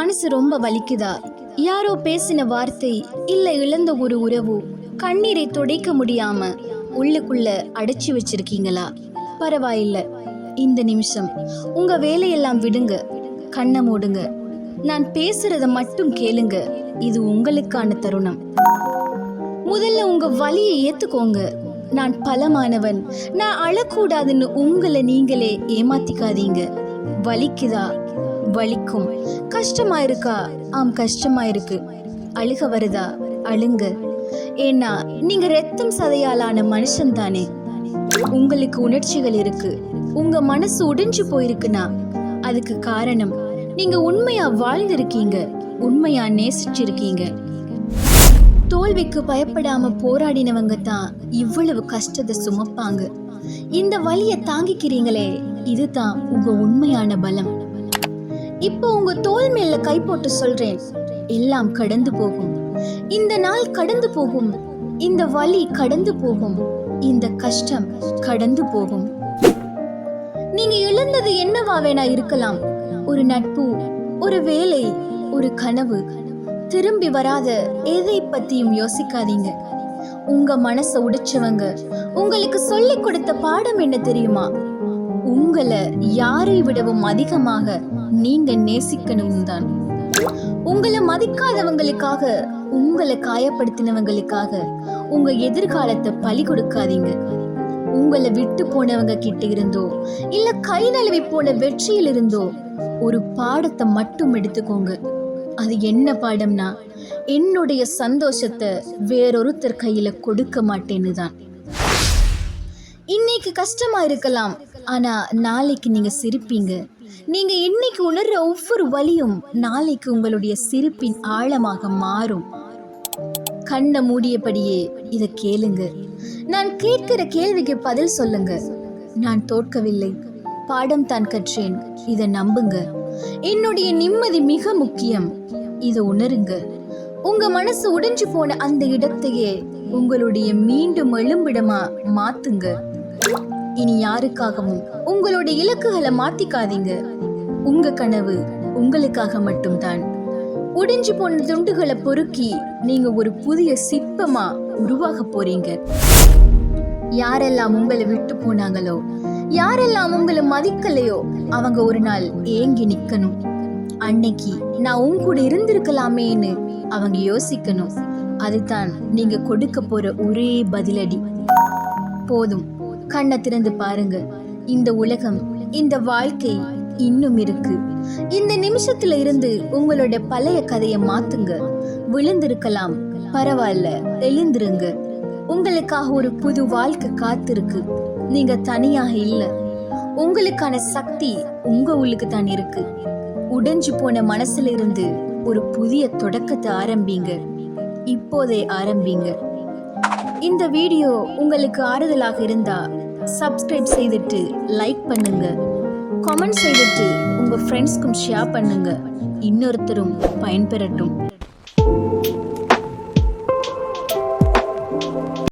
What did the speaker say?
மனசு ரொம்ப வலிக்குதா? யாரோ பேசின வார்த்தை இல்ல இழந்த ஒரு உறவு கண்ணீரை துடைக்க முடியாம உள்ளுக்குள்ள அடைச்சி வச்சிருக்கீங்களா? பரவாயில்ல. இந்த நிமிஷம் உங்க வேலையெல்லாம் விடுங்க. கண்ணை மூடுங்க. நான் பேசுறத மட்டும் கேளுங்க. இது உங்களுக்கான தருணம். முதல்ல உங்க வலியை ஏத்துக்கோங்க. நான் பலமானவன். நான் அழக்கூடாதுன்னு உங்களை நீங்களே ஏமாத்திக்காதீங்க. வலிக்குதா? வலிக்கும். கஷ்டமா இருக்கா ஆம் கஷ்டமா இருக்கு அழுக வருதா? அழுங்க. ஏன்னா நீங்க ரத்தம் சதையாலான மனுஷன் தானே உங்களுக்கு உணர்ச்சிகள் இருக்கு. உங்க மனசு உடைஞ்சு போயிருக்குன்னா அதுக்கு காரணம் நீங்க உண்மையா வாழ்ந்திருக்கீங்க. உண்மையா நேசிச்சிருக்கீங்க. தோல்விக்கு பயப்படாம போராடினவங்க தான் இவ்வளவு கஷ்டத்தை சுமப்பாங்க. இந்த வழியை தாங்கிக்கிறீங்களே இதுதான் உங்க உண்மையான பலம். இப்போ உங்க தோல் மேல கை போட்டு சொல்றேன். எல்லாம் கடந்து போகும். இந்த நாள் கடந்து போகும். இந்த வலி கடந்து போகும். இந்த கஷ்டம் கடந்து போகும். நீங்க இழந்தது என்னவா வேணா இருக்கலாம். ஒரு நட்பு ஒரு வேலை ஒரு கனவு. திரும்பி வராத எதை பத்தியும் யோசிக்காதீங்க. உங்க மனசை உடைச்சவங்க. உங்களுக்கு சொல்லி கொடுத்த பாடம் என்ன தெரியுமா? உங்களை யாரை விடவும் அதிகமாக நீங்க நேசிக்கணும் தான் உங்களை மதிக்காதவங்களுக்காக உங்களை காயப்படுத்தினவங்களுக்காக உங்க எதிர்காலத்தை பலி கொடுக்காதீங்க. உங்களை விட்டு போனவங்க கிட்ட இருந்தோ இல்ல கை நழுவி போன வெற்றியில் இருந்தோ ஒரு பாடத்தை மட்டும் எடுத்துக்கோங்க. அது என்ன பாடம்னா என்னுடைய சந்தோஷத்தை வேறொருத்தர் கையில கொடுக்க மாட்டேன்னு தான் இன்னைக்கு கஷ்டமா இருக்கலாம். ஆனா நாளைக்கு நீங்க சிரிப்பீங்க. நீங்க இன்னைக்கு உணர்ற ஒவ்வொரு வழியும் நாளைக்கு உங்களுடைய சிரிப்பின் ஆழமாக மாறும். கண்ணை மூடியபடியே இதை கேளுங்க. நான் கேட்கிற கேள்விக்கு பதில் சொல்லுங்க. நான் தோற்கவில்லை. பாடம் தான் கற்றேன். இதை நம்புங்க. என்னுடைய நிம்மதி மிக முக்கியம். இதை உணருங்க. உங்க மனசு உடைஞ்சு போன அந்த இடத்தையே உங்களுடைய மீண்டும் எழும்பிடமா மாத்துங்க. இனி யாருக்காகவும் உங்களுடைய இலக்குகளை மாத்திக்காதீங்க. உங்க கனவு உங்களுக்காக மட்டும்தான். உடைஞ்சு போன துண்டுகளை பொறுக்கி நீங்க ஒரு புதிய சிற்பமா உருவாக போறீங்க. யாரெல்லாம் உங்களை விட்டு போனாங்களோ யாரெல்லாம் உங்களை மதிக்கலையோ அவங்க ஒரு நாள் ஏங்கி நிக்கணும். அன்னைக்கு நான் உன் கூட இருந்திருக்கலாமேன்னு அவங்க யோசிக்கணும். அதுதான் நீங்க கொடுக்க போற ஒரே பதிலடி. போதும். கண்ணை திறந்து பாருங்க. இந்த உலகம் இந்த வாழ்க்கை இன்னும் இருக்கு. இந்த நிமிஷத்துல இருந்து உங்களோட பழைய கதையை மாத்துங்க. விழுந்திருக்கலாம் பரவாயில்ல எழுந்திருங்க. உங்களுக்காக ஒரு புது வாழ்க்கை காத்திருக்கு. நீங்க தனியாக இல்ல. உங்களுக்கான சக்தி உங்க உள்ளுக்கு தான் இருக்கு. உடைஞ்சு போன மனசுல இருந்து ஒரு புதிய தொடக்கத்தை ஆரம்பிங்க. இப்போதே ஆரம்பிங்க. இந்த வீடியோ உங்களுக்கு ஆறுதலாக இருந்தா சப்ஸ்கிரைப் செய்துட்டு லைக் பண்ணுங்க. கமெண்ட் செய்துட்டு உங்க ஃப்ரெண்ட்ஸ்க்கும் ஷேர் பண்ணுங்க. இன்னொருத்தரும் பயன்பெறட்டும்.